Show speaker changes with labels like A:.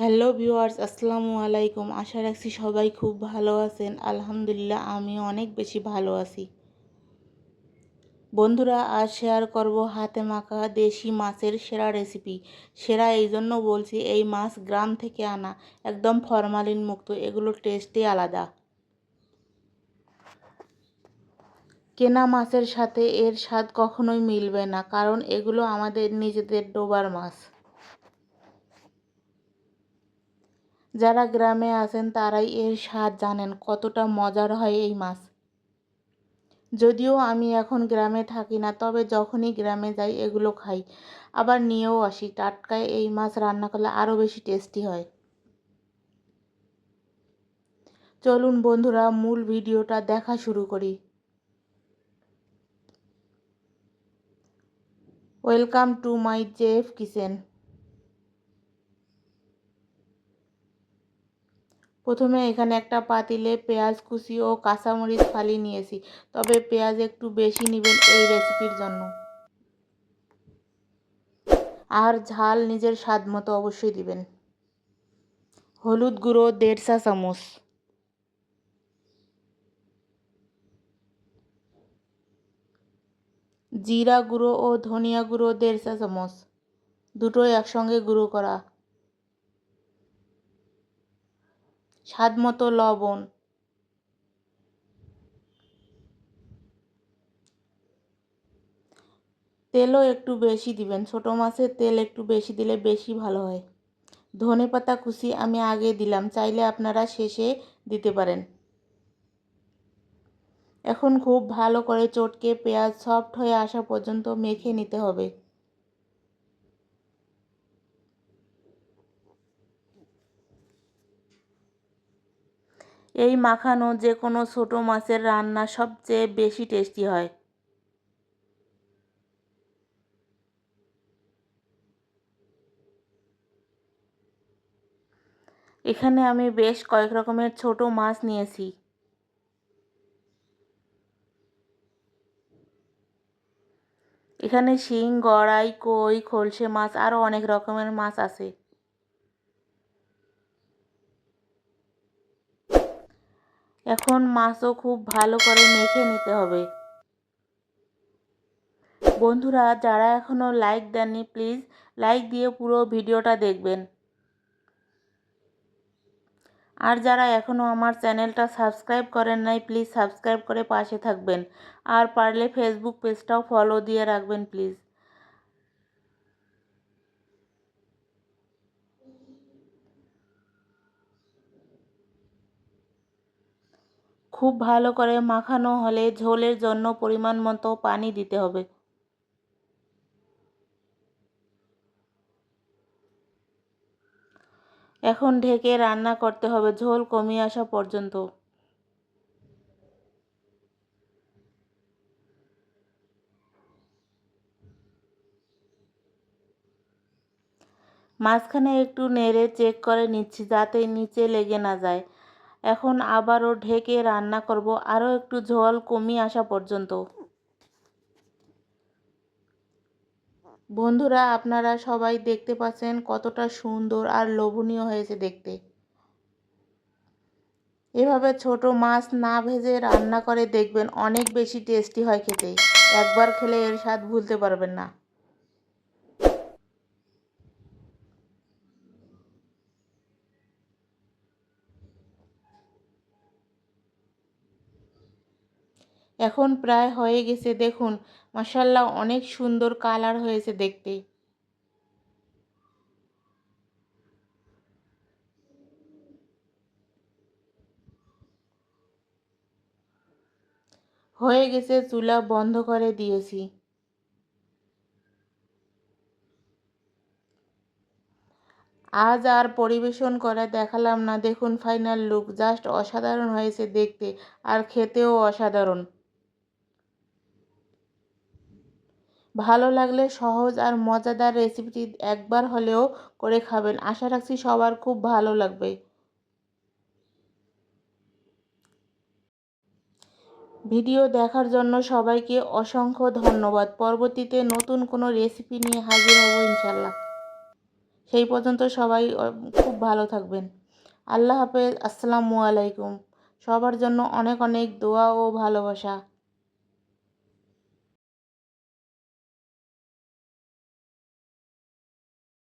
A: Hello viewers, আসসালামু আলাইকুম। আশা রাখছি সবাই খুব ভালো আছেন। আলহামদুলিল্লাহ আমি অনেক বেশি ভালো আছি। বন্ধুরা, আজ শেয়ার করব হাতে মাখা দেশি মাছের সেরা রেসিপি। সেরা এই জন্য বলছি, এই মাছ গ্রাম থেকে আনা, একদম ফরমালিন মুক্ত, এগুলোর টেস্টই আলাদা। কেনা মাছের সাথে এর স্বাদ কখনোই মিলবে না, কারণ এগুলো আমাদের নিজেদের ডোবার মাছ। যারা গ্রামে আছেন তারাই এর স্বাদ জানেন কতটা মজার হয় এই মাছ। যদিও আমি এখন গ্রামে থাকি না, তবে যখনই গ্রামে যাই এগুলো খাই। আবার নিয়েও আসি, টাটকায় এই মাছ রান্না করলে আরও বেশি টেস্টি হয়। চলুন বন্ধুরা, মূল ভিডিওটা দেখা শুরু করি। Welcome to my Jeff kitchen. প্রথমে এখানে একটা পাতিলে পেঁয়াজ কুচি ও কাঁচামরিচ ফালি নিয়েছি। তবে পেঁয়াজ একটু বেশি নেবেন এই রেসিপির জন্য। আর ঝাল নিজের স্বাদ মতো অবশ্যই দিবেন। হলুদ গুঁড়ো দেড় চা চামচ। জিরা গুঁড়ো ও ধনিয়া গুঁড়ো দেড় চা চামচ। দুটোই একসঙ্গে গুঁড়ো করা। স্বাদ মতো লবণ। তেলও একটু বেশি দিবেন। ছোটো মাছের তেল একটু বেশি দিলে বেশি ভালো হয়। ধনে পাতা কুচি আমি আগে দিলাম, চাইলে আপনারা শেষে দিতে পারেন। এখন খুব ভালো করে চটকে পেঁয়াজ সফট হয়ে আসা পর্যন্ত মেখে নিতে হবে। এই মাখানো যে কোনো ছোটো মাছের রান্না সবচেয়ে বেশি টেস্টি হয়। এখানে আমি বেশ কয়েক রকমের ছোট মাছ নিয়েছি। এখানে শিং, গড়াই, কই, খলসে মাছ আরও অনেক রকমের মাছ আছে। এখন মাছও খুব ভালো করে মেখে নিতে হবে। বন্ধুরা, যারা এখনও লাইক দেননি প্লিজ লাইক দিয়ে পুরো ভিডিওটা দেখবেন। আর যারা এখনও আমার চ্যানেলটা সাবস্ক্রাইব করেন নাই প্লিজ সাবস্ক্রাইব করে পাশে থাকবেন। আর পারলে ফেসবুক পেজটাও ফলো দিয়ে রাখবেন প্লিজ খুব ভালো করে মাখানো হলে ঝোলের জন্য পরিমাণ মতো পানি দিতে হবে। এখন ঢেকে রান্না করতে হবে ঝোল কমিয়ে আসা পর্যন্ত। মাঝখানে একটু নেড়ে চেক করে নিচ্ছি যাতে নিচে লেগে না যায়। এখন আবারও ঢেকে রান্না করব। আরও একটু ঝোল কমিয়ে আসা পর্যন্ত। বন্ধুরা, আপনারা সবাই দেখতে পাচ্ছেন কতটা সুন্দর আর লোভনীয় হয়েছে দেখতে। এভাবে ছোট মাছ না ভেজে রান্না করে দেখবেন অনেক বেশি টেস্টি হয় খেতে। একবার খেলে এর স্বাদ ভুলতে পারবেন না। এখন প্রায় হয়ে গেছে, দেখুন। মশাল্লা অনেক সুন্দর কালার হয়েছে দেখতে। হয়ে গেছে, চুলা বন্ধ করে দিয়েছি। আজ আর পরিবেশন করে দেখালাম না। দেখুন ফাইনাল লুক জাস্ট অসাধারণ হয়েছে দেখতে। আর খেতেও অসাধারণ। ভালো লাগলে সহজ আর মজাদার রেসিপিটি একবার হলেও করে খাবেন। আশা রাখছি সবার খুব ভালো লাগবে। ভিডিও দেখার জন্য সবাইকে অসংখ্য ধন্যবাদ। পরবর্তীতে নতুন কোনো রেসিপি নিয়ে হাজির হব ইনশাল্লাহ সেই পর্যন্ত সবাই খুব ভালো থাকবেন। আল্লাহ হাফেজ। আসসালামু আলাইকুম। সবার জন্য অনেক অনেক দোয়া ও ভালোবাসা।